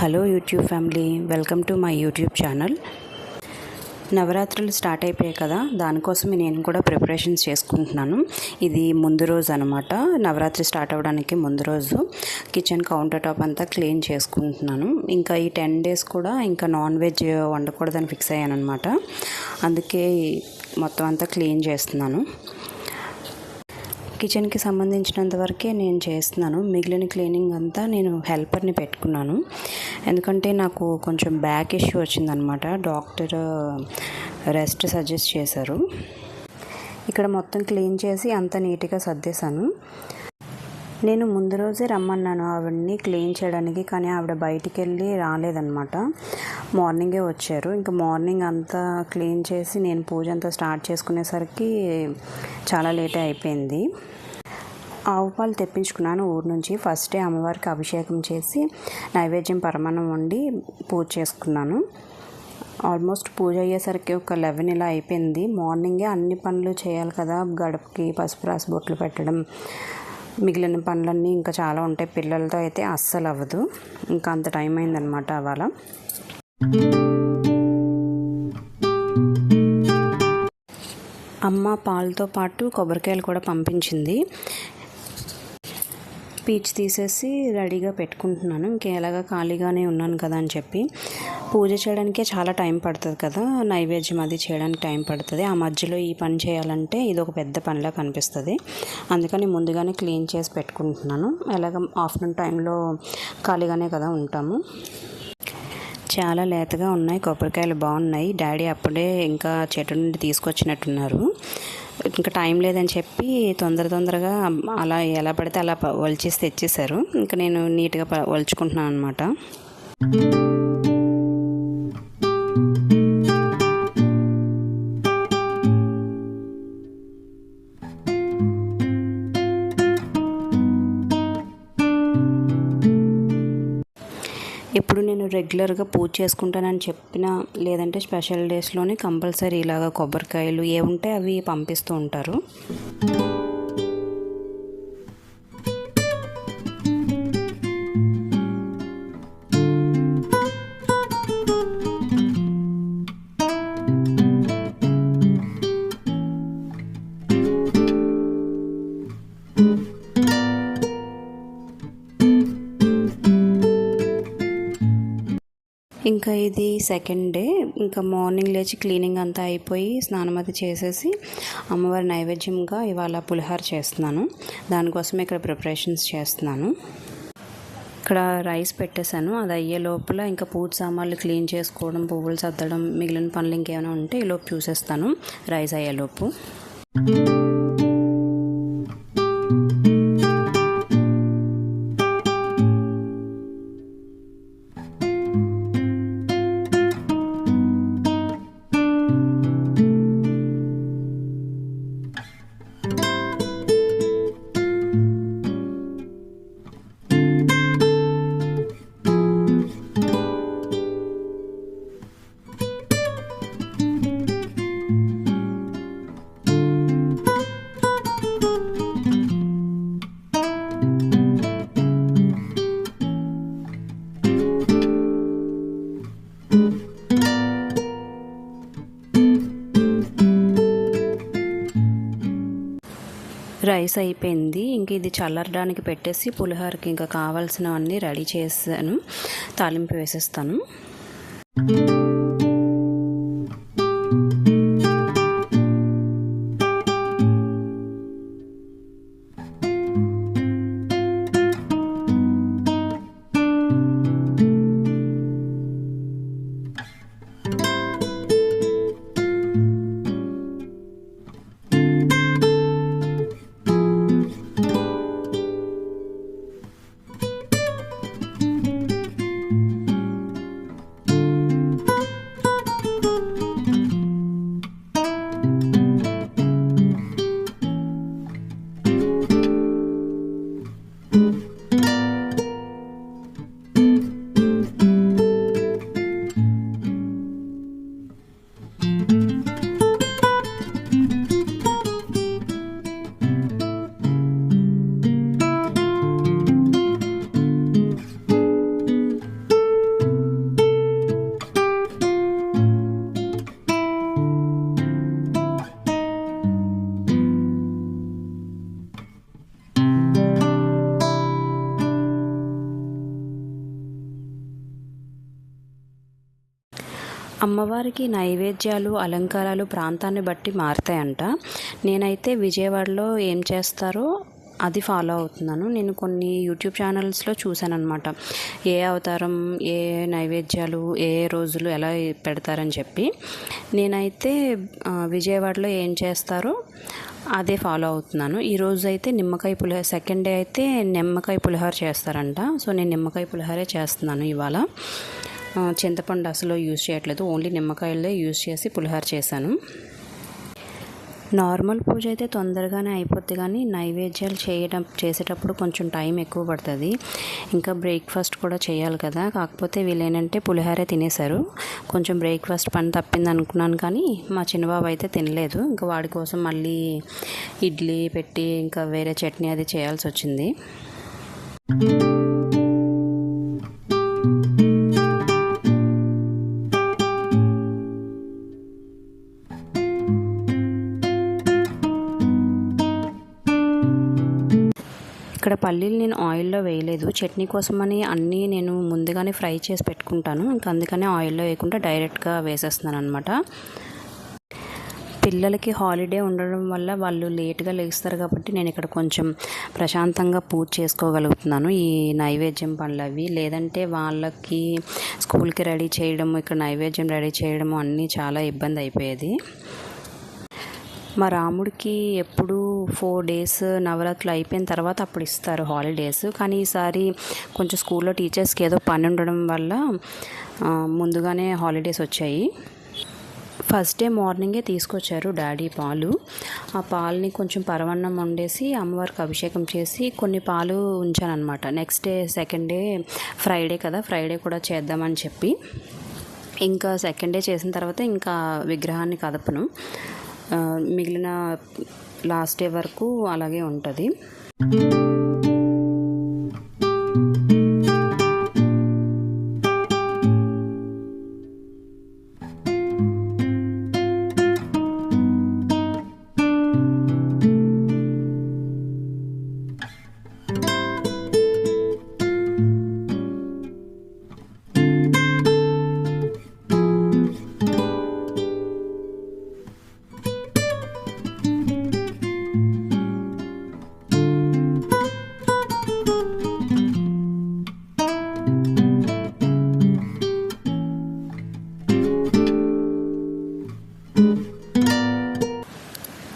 Hello YouTube family welcome to my YouTube channel నవరాత్రులు start అయిపోయాయి కదా దానికోసం నేను కూడా ప్రిపరేషన్స్ చేసుకుంటున్నాను. ఇది ముందు రోజు అనమాట నవరాత్రి స్టార్ట్ అవ్వడానికి ముందు రోజు కిచెన్ కౌంటర్ టాప్ అంతా క్లీన్ చేసుకుంటున్నాను. ఇంకా ఈ టెన్ డేస్ కూడా ఇంకా నాన్ వెజ్ వండకూడదని ఫిక్స్ అయ్యాను అనమాట అందుకే మొత్తం అంతా క్లీన్ చేస్తున్నాను. కిచెన్కి సంబంధించినంత వరకే నేను చేస్తున్నాను. మిగిలిన క్లీనింగ్ అంతా నేను హెల్పర్ని పెట్టుకున్నాను. ఎందుకంటే నాకు కొంచెం బ్యాక్ ఇష్యూ వచ్చిందనమాట. డాక్టర్ రెస్ట్ సజెస్ట్ చేశారు. ఇక్కడ మొత్తం క్లీన్ చేసి అంత నీట్గా సర్దేశాను. నేను ముందు రోజే రమ్మన్నాను. ఆవిడని క్లీన్ చేయడానికి కానీ ఆవిడ బయటికి వెళ్ళి రాలేదన్నమాట మార్నింగే వచ్చారు. ఇంకా మార్నింగ్ అంతా క్లీన్ చేసి నేను పూజ అంతా స్టార్ట్ చేసుకునేసరికి చాలా లేట్ అయిపోయింది. ఆవు పాలు తెప్పించుకున్నాను ఊరు నుంచి. ఫస్ట్ డే అమ్మవారికి అభిషేకం చేసి నైవేద్యం పరమాన్నం వండి పూజ చేసుకున్నాను. ఆల్మోస్ట్ పూజ అయ్యేసరికి ఒక లెవెన్ ఇలా అయిపోయింది. మార్నింగే అన్ని పనులు చేయాలి కదా. గడపకి పసుపు రాసి బొట్లు పెట్టడం మిగిలిన పనులన్నీ ఇంకా చాలా ఉంటాయి. పిల్లలతో అయితే అస్సలు అవ్వదు. ఇంకా అంత టైం అయిందనమాట అవాళ అమ్మ పాలతో పాటు కొబ్బరికాయలు కూడా పంపించింది. పీచ్ తీసేసి రెడీగా పెట్టుకుంటున్నాను. ఇంకెలాగా ఖాళీగానే ఉన్నాను కదా అని చెప్పి. పూజ చేయడానికే చాలా టైం పడుతుంది కదా. నైవేద్యం అది చేయడానికి టైం పడుతుంది. ఆ మధ్యలో ఈ పని చేయాలంటే ఇది ఒక పెద్ద పనిలా కనిపిస్తుంది. అందుకని ముందుగానే క్లీన్ చేసి పెట్టుకుంటున్నాను. ఎలాగ ఆఫ్టర్నూన్ టైంలో ఖాళీగానే కదా ఉంటాము. చాలా లేతగా ఉన్నాయి. కొబ్బరికాయలు బాగున్నాయి. డాడీ అప్పుడే ఇంకా చెట్టు నుండి తీసుకొచ్చినట్టున్నారు. ఇంకా టైం లేదని చెప్పి తొందర తొందరగా అలా ఎలా పడితే అలా ఒలిచేసి తెచ్చేశారు. ఇంకా నేను నీట్గా ఒలుచుకుంటున్నాను అనమాట రెగ్యులర్గా పూజ చేసుకుంటానని చెప్పిన లేదంటే స్పెషల్ డేస్లోనే కంపల్సరీ ఇలాగ కొబ్బరికాయలు ఏ ఉంటే అవి పంపిస్తూ ఉంటారు. ఇంకా ఇది సెకండ్ డే ఇంకా మార్నింగ్ లేచి క్లీనింగ్ అంతా అయిపోయి స్నానం అది చేసేసి అమ్మవారి నైవేద్యంగా ఇవాళ పులిహార చేస్తున్నాను. దానికోసం ఇక్కడ ప్రిపరేషన్స్ చేస్తున్నాను. ఇక్కడ రైస్ పెట్టేశాను. అది అయ్యే లోపల ఇంకా పూజ సామాన్లు క్లీన్ చేసుకోవడం పువ్వులు సర్దడం మిగిలిన పనులు ఇంకేమైనా ఉంటే ఈలోపు చూసేస్తాను. రైస్ అయ్యేలోపు. రైస్ అయిపోయింది. ఇంక ఇది చల్లరడానికి పెట్టేసి పులిహోరకి ఇంకా కావాల్సినవన్నీ రెడీ చేశాను. తాలింపు వేసేస్తాను. అమ్మవారికి నైవేద్యాలు అలంకారాలు ప్రాంతాన్ని బట్టి మారుతాయంట. నేనైతే విజయవాడలో ఏం చేస్తారో అది ఫాలో అవుతున్నాను. నేను కొన్ని యూట్యూబ్ ఛానల్స్లో చూశాను అనమాట ఏ అవతారం ఏ నైవేద్యాలు ఏ రోజులు ఎలా పెడతారని చెప్పి. నేనైతే విజయవాడలో ఏం చేస్తారో అదే ఫాలో అవుతున్నాను. ఈరోజు అయితే నిమ్మకాయ పులిహోర సెకండ్ డే అయితే నిమ్మకాయ పులిహోర చేస్తారంట. సో నేను నిమ్మకాయ పులిహోరే చేస్తున్నాను ఇవాళ. చింతపండు అసలు యూజ్ చేయట్లేదు. ఓన్లీ నిమ్మకాయలే యూజ్ చేసి పులిహోర చేశాను. నార్మల్ పూజ అయితే తొందరగానే అయిపోద్ది కానీ నైవేద్యాలు చేయడం చేసేటప్పుడు కొంచెం టైం ఎక్కువ పడుతుంది. ఇంకా బ్రేక్ఫాస్ట్ కూడా చేయాలి కదా. కాకపోతే వీళ్ళేనంటే పులిహోరే తినేశారు. కొంచెం బ్రేక్ఫాస్ట్ పని తప్పింది అనుకున్నాను కానీ మా చిన్నబాబు అయితే తినలేదు. ఇంకా వాడి కోసం మళ్ళీ ఇడ్లీ పెట్టి ఇంకా వేరే చట్నీ అది చేయాల్సి వచ్చింది. ఇక్కడ పల్లీలు నేను ఆయిల్లో వేయలేదు. చట్నీ కోసమని అన్నీ నేను ముందుగానే ఫ్రై చేసి పెట్టుకుంటాను. ఇంకా అందుకనే ఆయిల్లో వేయకుండా డైరెక్ట్గా వేసేస్తున్నాను అనమాట పిల్లలకి హాలిడే ఉండడం వల్ల వాళ్ళు లేట్గా లేస్తారు కాబట్టి నేను ఇక్కడ కొంచెం ప్రశాంతంగా పూజ చేసుకోగలుగుతున్నాను. ఈ నైవేద్యం పనులు అవి. లేదంటే వాళ్ళకి స్కూల్కి రెడీ చేయడము ఇక్కడ నైవేద్యం రెడీ చేయడము అన్నీ చాలా ఇబ్బంది అయిపోయేది. మా రాముడికి ఎప్పుడు ఫోర్ డేస్ నవరాత్రులు అయిపోయిన తర్వాత అప్పుడు ఇస్తారు హాలిడేస్ కానీ ఈసారి కొంచెం స్కూల్లో టీచర్స్కి ఏదో పని ఉండడం వల్ల ముందుగానే హాలిడేస్ వచ్చాయి. ఫస్ట్ డే మార్నింగే తీసుకొచ్చారు డాడీ పాలు. ఆ పాలని కొంచెం పరవన్నం వండేసి అమ్మవారికి అభిషేకం చేసి కొన్ని పాలు ఉంచాను అనమాట next day second day Friday కదా ఫ్రైడే కూడా చేద్దామని చెప్పి. ఇంకా సెకండ్ డే చేసిన తర్వాత ఇంకా విగ్రహాన్ని కదపను. మిగిలిన లాస్ట్ డే వరకు అలాగే ఉంటుంది.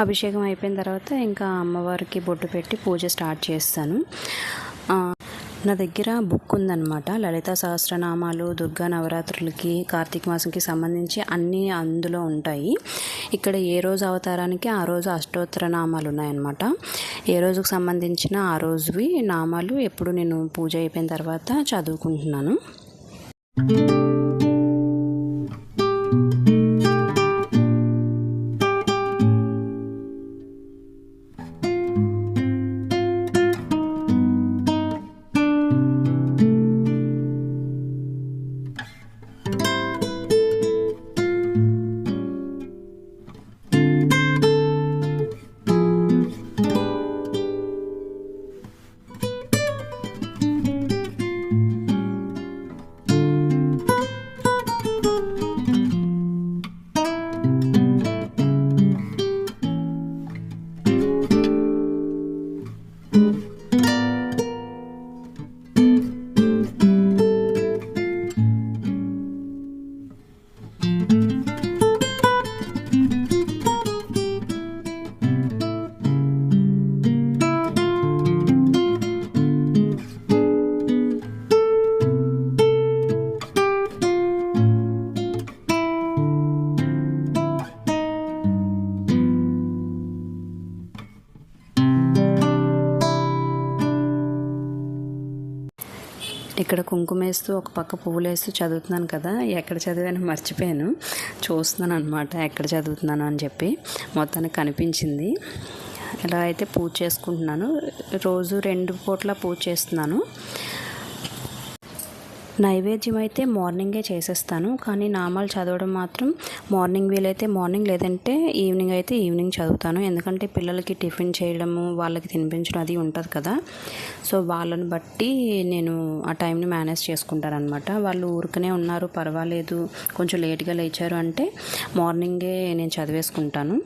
అభిషేకం అయిపోయిన తర్వాత ఇంకా అమ్మవారికి బొట్టు పెట్టి పూజ స్టార్ట్ చేస్తాను. నా దగ్గర బుక్ ఉందన్నమాట. లలిత సహస్రనామాలు దుర్గా నవరాత్రులకి కార్తీక మాసంకి సంబంధించి అన్నీ అందులో ఉంటాయి. ఇక్కడ ఏ రోజు అవతారానికి ఆ రోజు అష్టోత్తర నామాలు ఉన్నాయన్నమాట. ఏ రోజుకు సంబంధించిన ఆ రోజువి నామాలు ఎప్పుడు నేను పూజ అయిపోయిన తర్వాత చదువుకుంటున్నాను. ఇక్కడ కుంకుమేస్తూ ఒక పక్క పువ్వులేస్తూ చదువుతున్నాను కదా ఎక్కడ చదివాను మర్చిపోయాను. చూస్తున్నాను అనమాట ఎక్కడ చదువుతున్నాను అని చెప్పి. మొత్తానికి కనిపించింది. ఇలా అయితే పూజ చేసుకుంటున్నాను. రోజు రెండు పూట్ల పూజ చేస్తున్నాను. నైవేద్యం అయితే మార్నింగే చేసేస్తాను. కానీ నామాలు చదవడం మాత్రం మార్నింగ్ వీలైతే మార్నింగ్ లేదంటే ఈవినింగ్ అయితే ఈవినింగ్ చదువుతాను. ఎందుకంటే పిల్లలకి టిఫిన్ చేయడము వాళ్ళకి తినిపించడం అది ఉంటుంది కదా. సో వాళ్ళని బట్టి నేను ఆ టైంని మేనేజ్ చేసుకుంటానన్నమాట. వాళ్ళు ఊరికనే ఉన్నారు పర్వాలేదు కొంచెం లేట్గా లేచారు అంటే మార్నింగే నేను చదివేసుకుంటాను.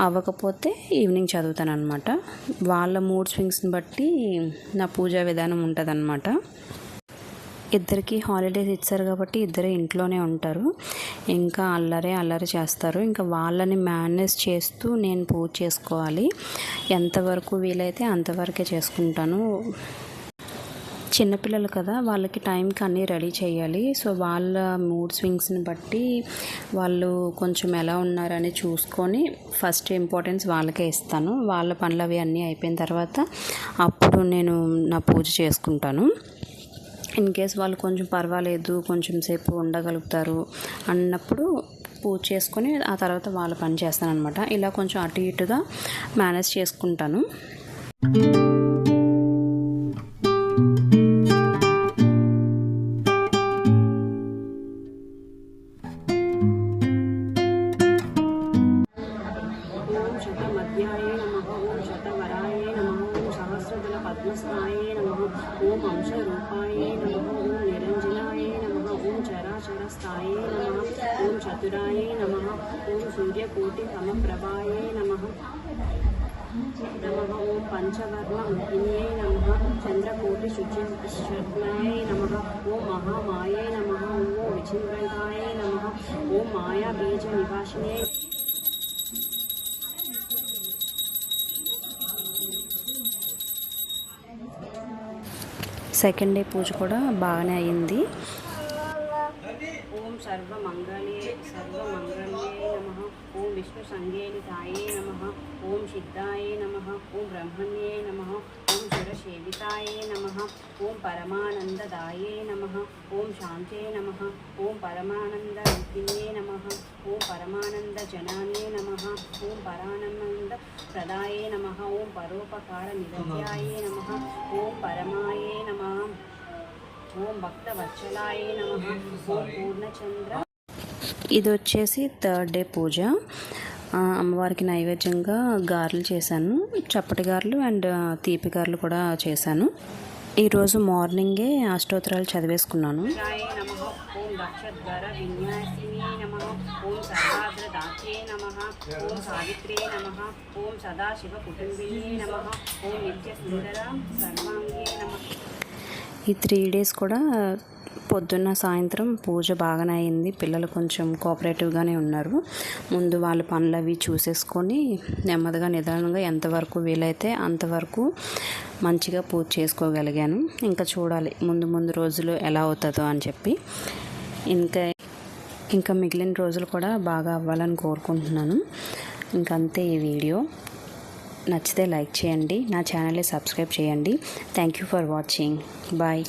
అవ్వకపోతే ఈవినింగ్ చదువుతాను అనమాట వాళ్ళ మూడ్ స్వింగ్స్ని బట్టి నా పూజా విధానం ఉంటుంది ఇద్దరికి హాలిడేస్ ఇచ్చారు కాబట్టి ఇద్దరు ఇంట్లోనే ఉంటారు. ఇంకా అల్లరే అల్లరి చేస్తారు. ఇంకా వాళ్ళని మేనేజ్ చేస్తూ నేను పూజ చేసుకోవాలి. ఎంతవరకు వీలైతే అంతవరకే చేసుకుంటాను. చిన్నపిల్లలు కదా వాళ్ళకి టైంకి అన్నీ రెడీ చేయాలి. సో వాళ్ళ మూడ్ స్వింగ్స్ని బట్టి వాళ్ళు కొంచెం ఎలా ఉన్నారని చూసుకొని ఫస్ట్ ఇంపార్టెన్స్ వాళ్ళకే ఇస్తాను. వాళ్ళ పనులు అవి అన్నీ అయిపోయిన తర్వాత అప్పుడు నేను నా పూజ చేసుకుంటాను. ఇన్ కేస్ వాళ్ళు కొంచెం పర్వాలేదు కొంచెం సేపు ఉండగలుగుతారు అన్నప్పుడు పూజ చేసుకొని ఆ తర్వాత వాళ్ళ పని చేస్తాను అనమాట ఇలా కొంచెం అటు ఇటుగా మేనేజ్ చేసుకుంటాను. సహస్రదల పద్మస్థాయే నమ ఓం అంశరూపాయే నమ ఓం నిరంజనాయే నమ ఓం చరాచరస్థాయే నమ ఓం చతురాయే నమ ఓం సూర్యకోటి సమప్రభాయే నమ నమ ఓం పంచవర్ణముఖిన్యై నమ చంద్రకోటి శుచిర్మయై నమ ఓం మహామాయే నమ ఓం విచింద్రంగాయే నమ ఓం మాయా బీజ నివాసినే సెకండ్ డే పూజ కూడా బాగానే అయింది ఓం సర్వమంగళ ఓం విష్ణు సంగేలితాయే నమ ఓం సిద్ధాయే నమ ఓం బ్రహ్మణ్యే నమ ఓం సురసేవితాయే నమ ఓం పరమానందదాయే నమ ఓం శాంతే నమ ఓం పరమానంద రూపిణ్యే నమ ఓం పరమానంద జనానే నమ ఓం పరానంద ప్రదాయే నమ ఓం పరోపకార నిరత్యాయే నమ ఓం పరమాయే నమ ఓం భక్తవత్సలాయ నమ ఓం పూర్ణచంద్ర ఇది వచ్చేసి థర్డ్ డే పూజ. అమ్మవారికి నైవేద్యంగా గారెలు చేశాను. చప్పటి గారెలు అండ్ తీపి గారెలు కూడా చేశాను. ఈరోజు మార్నింగే అష్టోత్తరాలు చదివేసుకున్నాను. ఈ త్రీ డేస్ కూడా పొద్దున్న సాయంత్రం పూజ బాగానే అయింది. పిల్లలు కొంచెం కోఆపరేటివ్గానే ఉన్నారు. ముందు వాళ్ళ పనులు అవి చూసేసుకొని నెమ్మదిగా నిదానంగా ఎంతవరకు వీలైతే అంతవరకు మంచిగా పూజ చేసుకోగలిగాను. ఇంకా చూడాలి ముందు ముందు రోజులు ఎలా అవుతుందో అని చెప్పి. ఇంకా ఇంకా మిగిలిన రోజులు కూడా బాగా అవ్వాలని కోరుకుంటున్నాను. ఇంకంతే ఈ వీడియో. నచ్చితే లైక్ చేయండి. నా ఛానల్ని సబ్స్క్రైబ్ చేయండి. Thank you for watching. Bye.